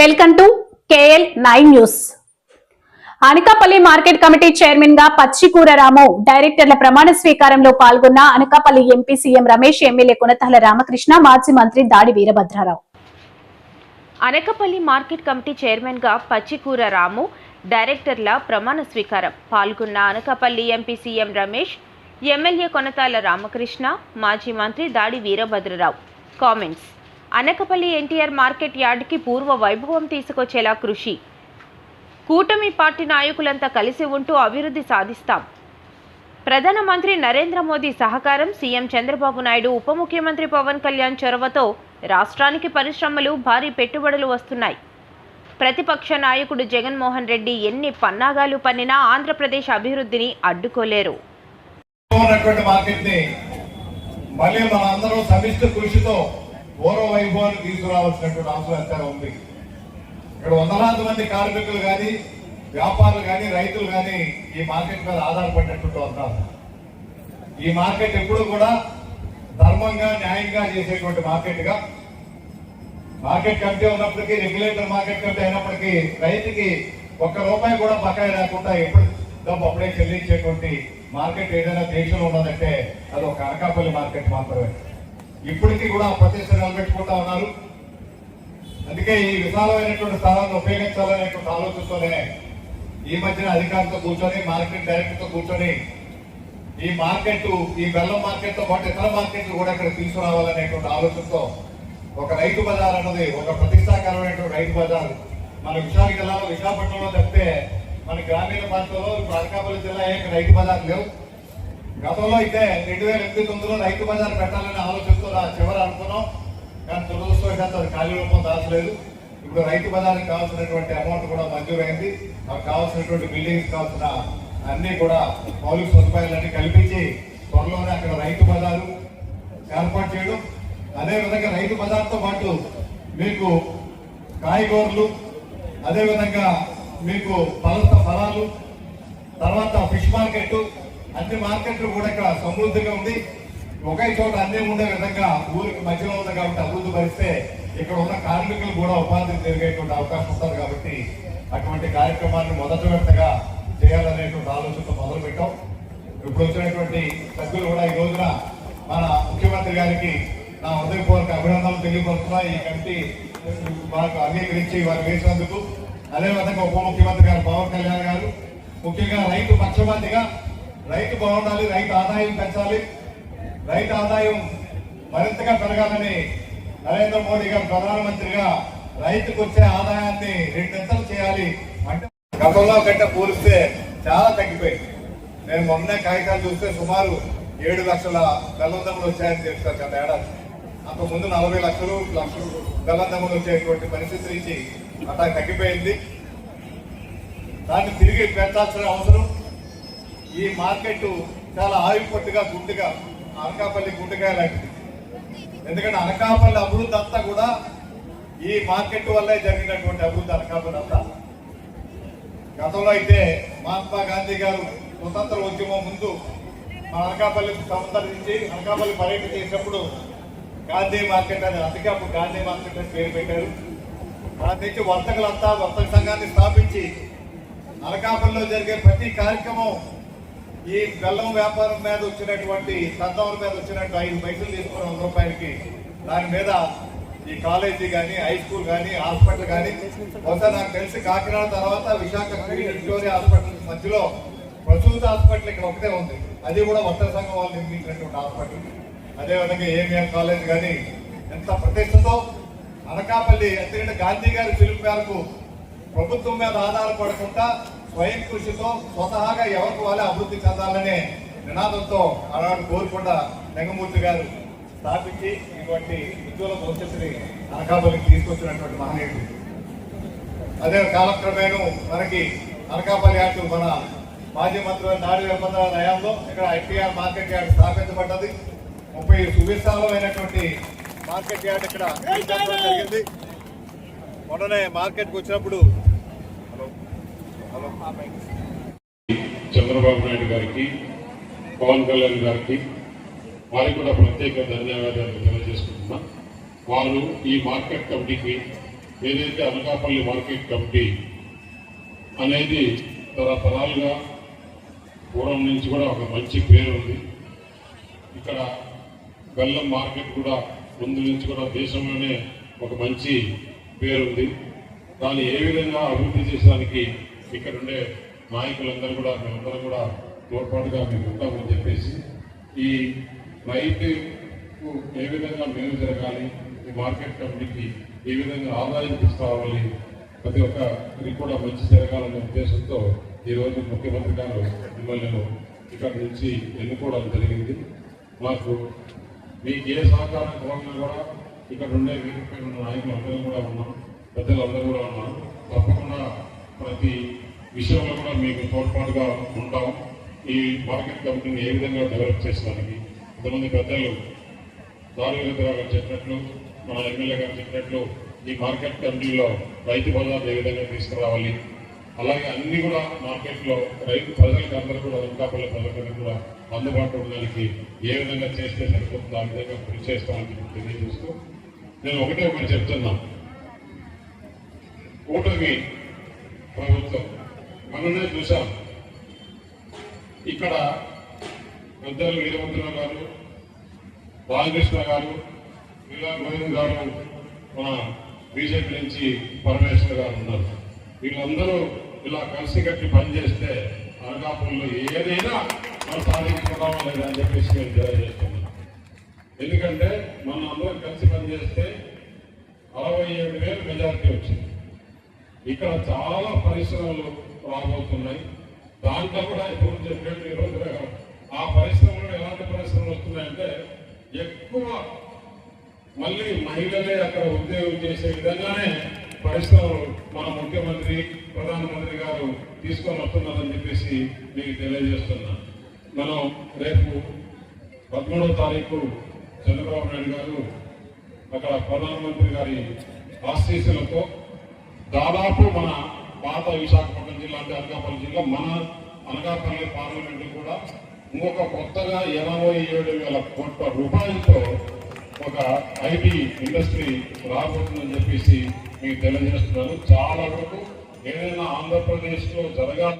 Welcome to KL nine news. Anakapalli market committee చైర్మన్గా పచ్చికూర రాము డైరెక్టర్ల ప్రమాణ స్వీకారంలో పాల్గొన్న Anakapalli MP CM Ramesh MLA Konathala Ramakrishna మాజీ మంత్రి దాడి వీరభద్రారావు. అనకపల్లి మార్కెట్ కమిటీ చైర్మన్గా పచ్చికూర రాము డైరెక్టర్ల ప్రమాణ స్వీకారం పాల్గొన్న Anakapalli MP CM Ramesh MLA Konathala Ramakrishna మాజీ మంత్రి దాడి వీరభద్రరావు. కామెంట్స్. అనకపల్లి ఎన్టీఆర్ మార్కెట్ యార్డ్కి పూర్వ వైభవం తీసుకొచ్చేలా కృషి. కూటమి పార్టీ నాయకులంతా కలిసి ఉంటూ అభివృద్ధి సాధిస్తాం. ప్రధానమంత్రి నరేంద్ర మోదీ సహకారం సీఎం చంద్రబాబు నాయుడు ఉప ముఖ్యమంత్రి పవన్ కళ్యాణ్ చొరవతో రాష్ట్రానికి పరిశ్రమలు భారీ పెట్టుబడులు వస్తున్నాయి. ప్రతిపక్ష నాయకుడు జగన్మోహన్ రెడ్డి ఎన్ని పన్నాగాలు పన్నినా ఆంధ్రప్రదేశ్ అభివృద్ధిని అడ్డుకోలేరు. మార్కెట్ని మళ్ళీ మనందరం సమిష్టి కృషితో పూర్వ వైభవాన్ని తీసుకురావాల్సినటువంటి అవసరం ఎంతైనా ఉంది. ఇక్కడ వందలాది మంది కార్మికులు కానీ వ్యాపారులు కానీ రైతులు కానీ ఈ మార్కెట్ మీద ఆధారపడినటువంటి ఉంటారు ఈ మార్కెట్ ఎప్పుడు కూడా ధర్మంగా న్యాయంగా చేసేటువంటి మార్కెట్గా. మార్కెట్ కమిటీ ఉన్నప్పటికీ రెగ్యులేటర్ మార్కెట్ కమిటీ అయినప్పటికీ రైతుకి ఒక్క రూపాయి కూడా బకాయి లేకుండా ఎప్పుడు డబ్బు అప్పుడే చెల్లించేటువంటి మార్కెట్ ఏదైనా దేశంలో ఉన్నదంటే అది ఒక అనకాపల్లి మార్కెట్ మాత్రమే. ఇప్పటికీ కూడా ప్రతిష్ట నిలబెట్టుకుంటా ఉన్నారు. అందుకే ఈ విశాలమైనటువంటి స్థలాన్ని ఉపయోగించాలనేటువంటి ఆలోచనతోనే ఈ మధ్యన అధికారులతో కూర్చొని మార్కెట్ డైరెక్టర్తో కూర్చొని ఈ మార్కెట్ ఈ బెల్లం మార్కెట్తో పాటు ఇతర మార్కెట్లు కూడా ఇక్కడ తీసుకురావాలనేటువంటి ఆలోచనతో ఒక రైతు బజార్ అన్నది ఒక ప్రతిష్టాకరమైనటువంటి రైతు బజార్ మన విశాఖ జిల్లాలో విశాఖపట్నంలో తప్పితే మన గ్రామీణ ప్రాంతంలో ఇప్పుడు అనకాపల్లి జిల్లా ఏ రైతు బజార్ లేవు. గతంలో అయితే రెండు వేల ఎనిమిది తొమ్మిదిలో రైతు బజార్ పెట్టాలని ఆలోచిస్తూ నా చివరి అనుకున్నాం. కానీ దురదృష్టవశాత్తు అది ఖాళీ రూపం దాచలేదు. ఇప్పుడు రైతు బజార్కి కావాల్సినటువంటి అమౌంట్ కూడా మంజూరైంది. మాకు కావాల్సినటువంటి బిల్డింగ్స్ కావాల్సిన అన్నీ కూడా మౌలిక సదుపాయాలన్నీ కల్పించి త్వరలోనే అక్కడ రైతు బజారు ఏర్పాటు చేయడం. అదే విధంగా రైతు బజార్తో పాటు మీకు కాయగూరలు అదే విధంగా మీకు ఫల ఫలాలు తర్వాత ఫిష్ మార్కెట్ అన్ని మార్కెట్లు కూడా ఇక్కడ సమృద్ధిగా ఉంది. ఒకే చోట అన్నీ ఉండే విధంగా ఊరికి మధ్యలో ఉంది కాబట్టి అభివృద్ధి పరిస్తే ఇక్కడ ఉన్న కార్మికులు కూడా ఉపాధి జరిగేటువంటి అవకాశం ఉంటుంది కాబట్టి అటువంటి కార్యక్రమాన్ని మొదటి విడతగా చేయాలనేటువంటి ఆలోచనతో మొదలు పెట్టాం ఇప్పుడు వచ్చినటువంటి సభ్యులు కూడా ఈ రోజున మన ముఖ్యమంత్రి గారికి నా హృదయపూర్వక అభినందనలు తెలియపరుస్తున్నా ఈ కమిటీ మాకు అంగీకరించి వారు వేసినందుకు. అదేవిధంగా ఉప ముఖ్యమంత్రి గారు పవన్ కళ్యాణ్ గారు ముఖ్యంగా రైతు పక్షపాతిగా రైతు బాగుండాలి రైతు ఆదాయం పెంచాలి. రైతు ఆదాయం మరింతగా పెరగాలని నరేంద్ర మోడీ గారు ప్రధానమంత్రిగా రైతుకు వచ్చే ఆదాయాన్ని రెండింతలు చేయాలి అంటే గతంలో కంటే పోలిస్తే చాలా తగ్గిపోయింది. నేను మొన్నే కాగితాలు చూస్తే సుమారు ఏడు లక్షల బెల్లందములు వచ్చాయని చెప్తారు గత ఏడాది. అంతకుముందు నలభై లక్షలు లక్షలు బెల్లందములు వచ్చేటువంటి పరిస్థితి నుంచి అట్లా తగ్గిపోయింది. దాన్ని తిరిగి పెంచాల్సిన అవసరం ఈ మార్కెట్ చాలా ఆయుపట్టుగా గుండుగా అనకాపల్లి గుండుగా లాంటిది. ఎందుకంటే అనకాపల్లి అభివృద్ధి అంతా కూడా ఈ మార్కెట్ వల్లే జరిగినటువంటి అభివృద్ధి అనకాపల్లి అంతా. గతంలో అయితే మహాత్మా గాంధీ గారు స్వతంత్ర ఉద్యమం ముందు మన అనకాపల్లి సందర్శించి అనకాపల్లి పర్యటన చేసినప్పుడు గాంధీ మార్కెట్ అని అందుకే అప్పుడు గాంధీ మార్కెట్ అని పేరు పెట్టారు. దాని నుంచి వర్తకులంతా వర్తక సంఘాన్ని స్థాపించి అనకాపల్లిలో జరిగే ప్రతి కార్యక్రమం ఈ బెల్లం వ్యాపారం మీద వచ్చినటువంటి సందం మీద వచ్చినట్టు ఐదు పైసలు తీసుకున్న వంద రూపాయలకి దాని మీద ఈ కాలేజీ కానీ హై స్కూల్ కానీ హాస్పిటల్ కానీ బహుశా నాకు తెలిసి కాకినాడ తర్వాత విశాఖ క్వీన్ విక్టోరియా హాస్పిటల్ మధ్యలో ప్రసూతి హాస్పిటల్ ఇక్కడ ఒకటే ఉంది. అది కూడా వర్తక సంఘం వాళ్ళు నిర్మించినటువంటి హాస్పిటల్. అదేవిధంగా ఏమిఎం కాలేజ్ కానీ ఎంత ప్రతిష్టతో అనకాపల్లి ఎందుకంటే గాంధీ గారి పిలుపు మేరకు ప్రభుత్వం మీద ఆధారపడకుండా స్వయం కృషితో స్వతహాగా ఎవరికి వాళ్ళే అభివృద్ధి చెందాలనే నినాదంతో ఆనాడు కోరుకొండ లింగమూర్తి గారు స్థాపించి ఇటువంటి ఉద్యోగ భవిష్యత్తుని అనకాపల్లికి తీసుకొచ్చినటువంటి మహనీయుడు. అదే కాలక్రమేణ మనకి అనకాపల్లి యార్డు మన మాజీ మంత్రి నాడు వేపంద్ర హయాంలో ఇక్కడ ఎన్టీఆర్ మార్కెట్ యార్డ్ స్థాపించబడ్డది. ముప్పై సువిశాలమైనటువంటి మార్కెట్ యార్డ్ ఇక్కడ జరిగింది. మొన్ననే మార్కెట్కి వచ్చినప్పుడు చంద్రబాబు నాయుడు గారికి పవన్ కళ్యాణ్ గారికి వారికి కూడా ప్రత్యేక ధన్యవాదాలు తెలియజేసుకుంటున్నా. వారు ఈ మార్కెట్ కమిటీకి ఏదైతే అనకాపల్లి మార్కెట్ కమిటీ అనేది తరతరాలుగా పూర్వం నుంచి కూడా ఒక మంచి పేరు ఉంది. ఇక్కడ బెల్లం మార్కెట్ కూడా ముందు నుంచి కూడా దేశంలోనే ఒక మంచి పేరు ఉంది. దాన్ని ఏ విధంగా అభివృద్ధి చేయడానికి ఇక్కడ ఉండే నాయకులందరూ కూడా మేమందరం కూడా తోడ్పాటుగా మేము ఉంటామని చెప్పేసి ఈ రైతుకు ఏ విధంగా మేలు జరగాలి ఈ మార్కెట్ కమిటీకి ఏ విధంగా ఆదాయం తీసుకురావాలి ప్రతి ఒక్కరికి కూడా మంచి జరగాలనే ఉద్దేశంతో ఈ రోజు ముఖ్యమంత్రి గారు మిమ్మల్ని ఇక్కడ నుంచి ఎన్నుకోవడం జరిగింది. మాకు మీకు ఏ సహకారం కావాలన్నా కూడా ఇక్కడ ఉండే వేదికపై ఉన్న నాయకులు అందరూ కూడా ఉన్నాం పెద్దలు అందరూ కూడా ఉన్నారు. తప్పకుండా ప్రతి విషయంలో కూడా మీకు తోడ్పాటుగా ఉంటాం. ఈ మార్కెట్ కమిటీని ఏ విధంగా డెవలప్ చేసడానికి కొంతమంది పెద్దలు దారుగత గారు చెప్పినట్లు మన ఎమ్మెల్యే గారు చెప్పినట్లు ఈ మార్కెట్ కమిటీలో రైతు బజార్ ఏ విధంగా తీసుకురావాలి? అలాగే అన్ని కూడా మార్కెట్లో రైతు ప్రజలకు అందరూ కూడా అనకాపల్లి ప్రజలందరూ కూడా అందుబాటులో ఉండడానికి ఏ విధంగా చేస్తే సరిపోతుంది ఆ విధంగా కృషి చేస్తామని తెలియజేస్తూ నేను ఒకటే ఒకటి చెప్తున్నా. కూటమి ప్రభుత్వం మనమే చూసాం ఇక్కడ పెద్దలు వీరభద్రరావు గారు బాలకృష్ణ గారు వీరా గోవింద్ గారు మన బీజేపీ నుంచి పరమేశ్వర్ గారు ఉన్నారు. వీళ్ళందరూ ఇలా కలిసి కట్టి పనిచేస్తే అనకాపురంలో ఏదైనా మనం సాధించుకుందామా లేదా అని చెప్పేసి నేను తెలియజేస్తున్నాం ఎందుకంటే మనం అందరం కలిసి పనిచేస్తే అరవై ఏడు వేలు మెజారిటీ వచ్చింది. ఇక్కడ చాలా పరిశ్రమలు రాబోతున్నాయి. దాంట్లో కూడా ఇప్పుడు చెప్పినట్టు ఈరోజు ఆ పరిశ్రమలు ఎలాంటి పరిశ్రమలు వస్తున్నాయంటే ఎక్కువ మళ్ళీ మహిళలే అక్కడ ఉద్యోగం చేసే విధంగానే పరిశ్రమలు మన ముఖ్యమంత్రి ప్రధానమంత్రి గారు తీసుకొని వస్తున్నారని చెప్పేసి మీకు తెలియజేస్తున్నా. మనం రేపు పదమూడవ తారీఖు చంద్రబాబు నాయుడు గారు అక్కడ ప్రధానమంత్రి గారి ఆశీస్సులతో దాదాపు మన పాత విశాఖపట్నం జిల్లా అంటే అనకాపల్లి జిల్లా మన అనకాపల్లి పార్లమెంట్ కూడా ఇంకొక కొత్తగా ఎనభై ఏడు వేల కోట్ల రూపాయలతో ఒక ఐటీ ఇండస్ట్రీ రాబోతుందని చెప్పేసి మీకు తెలియజేస్తున్నారు. చాలా వరకు ఏదైనా ఆంధ్రప్రదేశ్లో జరగాలి